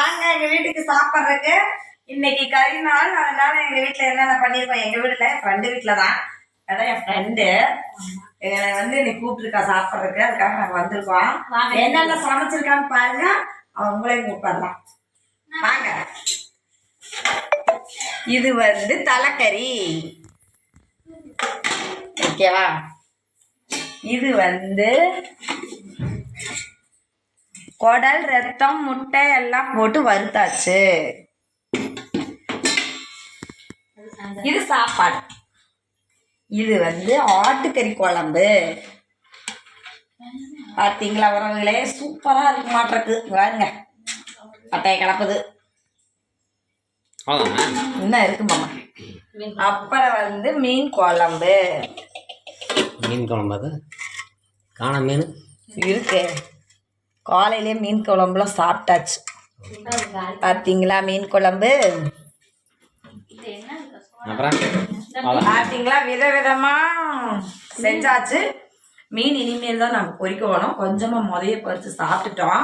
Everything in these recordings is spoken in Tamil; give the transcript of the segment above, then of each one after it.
வாங்க எங்க வீட்டுக்கு சாப்பிட்றதுக்கு. இன்னைக்கு கறி நாள். அதனால எங்க வீட்ல என்னென்ன பண்ணிருக்கோம்? எங்க வீட்டுல என் ஃப்ரெண்டு வீட்டுல தான். அதான் என் ஃப்ரெண்டு எங்களை வந்து இன்னைக்கு கூப்பிட்டுருக்கா சாப்பிட்றதுக்கு. அதுக்காக நாங்க வந்திருக்கோம். என்னென்ன சமைச்சிருக்கான்னு பாருங்க. அவன் உங்களையும் கூப்பிடலாம் வாங்க. இது வந்து தலைக்கறி. ஓகேவா? இது வந்து குடல் ரத்தம் முட்டை எல்லாம் போட்டு வறுத்தாச்சு. இது சாப்பாடு. இது வந்து ஆட்டுக்கறி குழம்பு. பார்த்தீங்களா உறவுகளே? சூப்பராக இருக்கு மாட்டிருக்கு பாருங்க. பட்டையை கலப்புது இன்னும் இருக்கு மாமா? அப்புறம் வந்து மீன் குழம்பு. மீன் குழம்பு அது? காண மீன்? இருக்கு. காலையிலே மீன் குழம்புலாம் சாப்பிட்டாச்சு. பார்த்தீங்களா மீன் குழம்பு? பார்த்தீங்களா விதவிதமா செஞ்சாச்சு. மீன் இனிமேல் தான் நாங்கள் வேணும் கொஞ்சமாக முதைய பறித்து சாப்பிட்டுட்டோம்.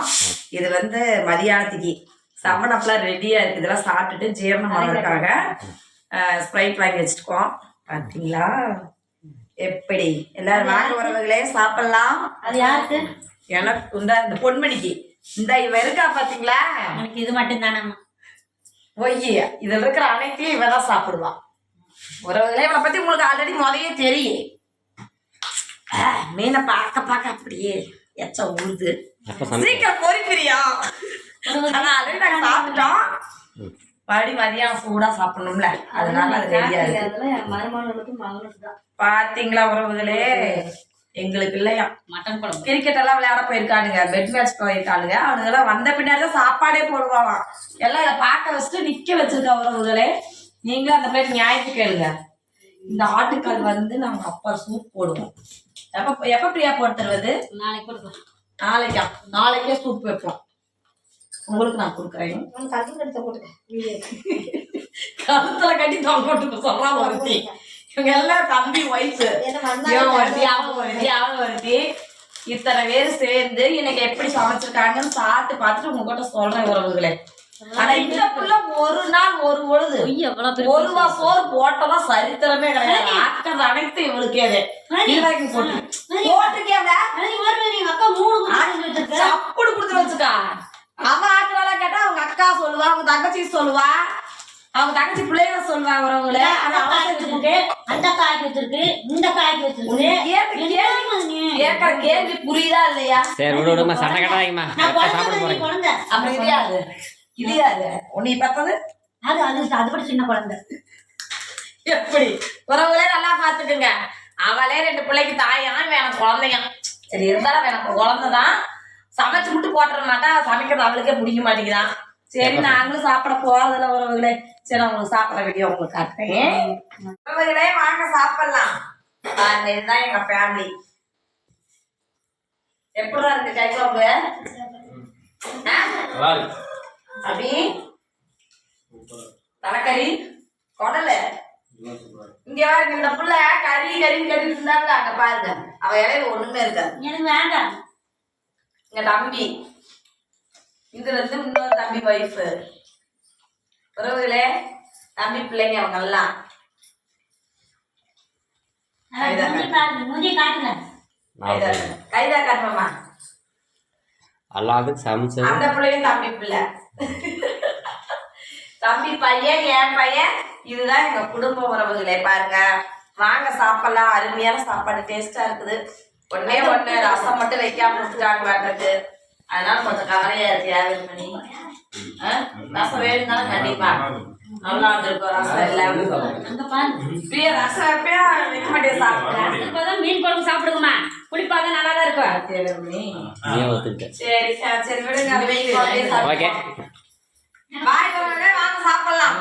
இது வந்து மதியானத்துக்கு. செவன் அப்லாம் ரெடியாக இருக்குது இதெல்லாம் சாப்பிட்டுட்டு ஜீரணம் ஆகிறதுக்காக ஸ்ப்ரைட் வாங்கி வச்சுருக்கோம் பார்த்தீங்களா எப்படி? எல்லாரும் வாங்க உறவுகளே சாப்பிடலாம். அது யாருக்கு? எனக்கு இந்த இந்த பொன்மணிக்கு. இந்த இவ இருக்கா பார்த்தீங்களா எனக்கு இது மட்டும் தானம்மா ஒய்யி இதில் இருக்கிற அனைத்தையும் இவ தான் சாப்பிடுவான் உறவுகளே இவனை பற்றி உங்களுக்கு ஆல்ரெடி முதையே தெரியும் மீனை பார்க்க பார்க்க அப்படியே எச்ச சமைக்க சீக்கிரம் பொறிப்பிரியா ஆனால் ஆல்ரெடி நாங்கள் சாப்பிட்டோம். மறுபடி மதியானம் சூடாக சாப்பிடணும்ல. அதனால அது தான். பார்த்தீங்களா உறவுகளே? எங்களுக்கு இல்லையா? மட்டன் குழம்பு. கிரிக்கெட் எல்லாம் விளையாட போயிருக்கானுங்க. Bet match போயிருக்கானுங்க. அவனுங்கெல்லாம் வந்த பின்னாடி தான் சாப்பாடே போடுவாங்க எல்லாம் இதை பார்க்க வச்சுட்டு நிக்க வச்சிருக்க உறவுகளே நீங்களும் அந்த பிளேட் நியாயத்துக்கு கேளுங்க. இந்த ஆட்டுக்கால் வந்து நாங்க அப்பா சூப் போடுவோம். எப்ப எப்ப பிரியா போட்டு தருவது? நாளைக்கு கொடுக்கலாம். நாளைக்கா? நாளைக்கே சூப் வைப்போம். உங்களுக்கு நான் கொடுக்குறேன். கழுத்துல கட்டி தொங்க போட்டு சொல்லலாம் ஒருத்தி. இவங்க எல்லாம் தம்பி இவன் ஒருத்தி அவன் ஒருத்தி அவன் ஒருத்தி இத்தனை பேர் சேர்ந்து இன்னைக்கு எப்படி சமைச்சிருக்காங்கன்னு சாப்பிட்டு பார்த்துட்டு உங்ககிட்ட சொல்றேன் உறவுகளே. ஆனா இந்த புள்ள ஒரு நாள் ஒரு பொழுது. ஒரு சோறு போட்டதா சரித்திரமே கிடையாது. ஆக்கிறது அனைத்து இவளுக்கே போட்டு. அக்கா மூணு சப்புடு கொடுத்து வச்சுக்கா அவன் ஆட்டுலாம் கேட்டா அவங்க அக்கா சொல்லுவா அவங்க தங்கச்சி சொல்லுவா. அவங்க தங்கச்சி பிள்ளைங்க சொல்லுவா உறவுகளே ஆனா அவ செஞ்சு வச்சிருக்கு அந்த காய்க்கு வச்சிருக்கு இந்த காய்க்கு வச்சிருக்கு கேட்கற கேள்வி? புரியுதா இல்லையா? சரி விடு விடுமா சண்டை கட்டாதீங்கம்மா சாப்பிட குழந்தை. அப்புறம் இது யாரு? இது யாரு? உன்னை பார்த்தது? அது அது அது கூட சின்ன குழந்தை. எப்படி? உறவுகளே நல்லா பாத்துக்குங்க அவளே ரெண்டு பிள்ளைக்கு தாயான் வேணும் குழந்தையாம் சரி இருந்தாலும் எனக்கு குழந்தைதான். சமைச்சு மட்டும் போட்டுற மாட்டா சமைக்கிறது அவளுக்கே பிடிக்க மாட்டேங்குதான் சரி நாங்களும் சாப்பிட போறதில்ல உறவுகளே. சரி உங்களுக்கு சாப்பிட வீடியோ உங்களுக்கு காட்டுறேன். உறவுகளே வாங்க சாப்பிடலாம். பாருங்க, இதுதான் எங்க ஃபேமிலி எப்படிதான் இருக்கு கை குழம்பு ஆ? அபி? தலைக்கறி? குடலு இங்க பாருங்க இந்த புள்ள கறி கறி கறி இருந்தாங்க. அங்க பாருங்க அவ இலையில ஒண்ணுமே இருக்காது. எனக்கு வேண்டாம். எங்க தம்பி. இதுல இருந்து இன்னொரு தம்பி ஒய்ஃப் உறவுகளே தம்பி பிள்ளைங்க அவங்க எல்லாம். கைதா காட்டுமாமா எல்லாத்துக்கும் சமைச்சு அந்த பிள்ளையும் தம்பி பிள்ளை. தம்பி பையன் என் பையன் இதுதான் எங்க குடும்ப உறவுகளே பாருங்க. வாங்க சாப்பிடலாம். அருமையான சாப்பாடு டேஸ்டா இருக்குது. ஒண்ணே ஒண்ணு ரசம் மட்டும் வைக்காம விட்டுட்டாங்க வேண்டது அதனால கொஞ்சம் கவலையா இருக்கு யாரு? ரசம் வேணும்னாலும் கண்டிப்பா. நல்லா இருந்திருக்கும் ரசம் ரசம் வைப்பியா வைக்க இப்பதான் மீன் குழம்பு சாப்பிடுங்கம்மா. குடிப்பாங்க நல்லா தான் இருக்கும். சரி சரி சரி விடுங்க. வாங்க சாப்பிடலாம்.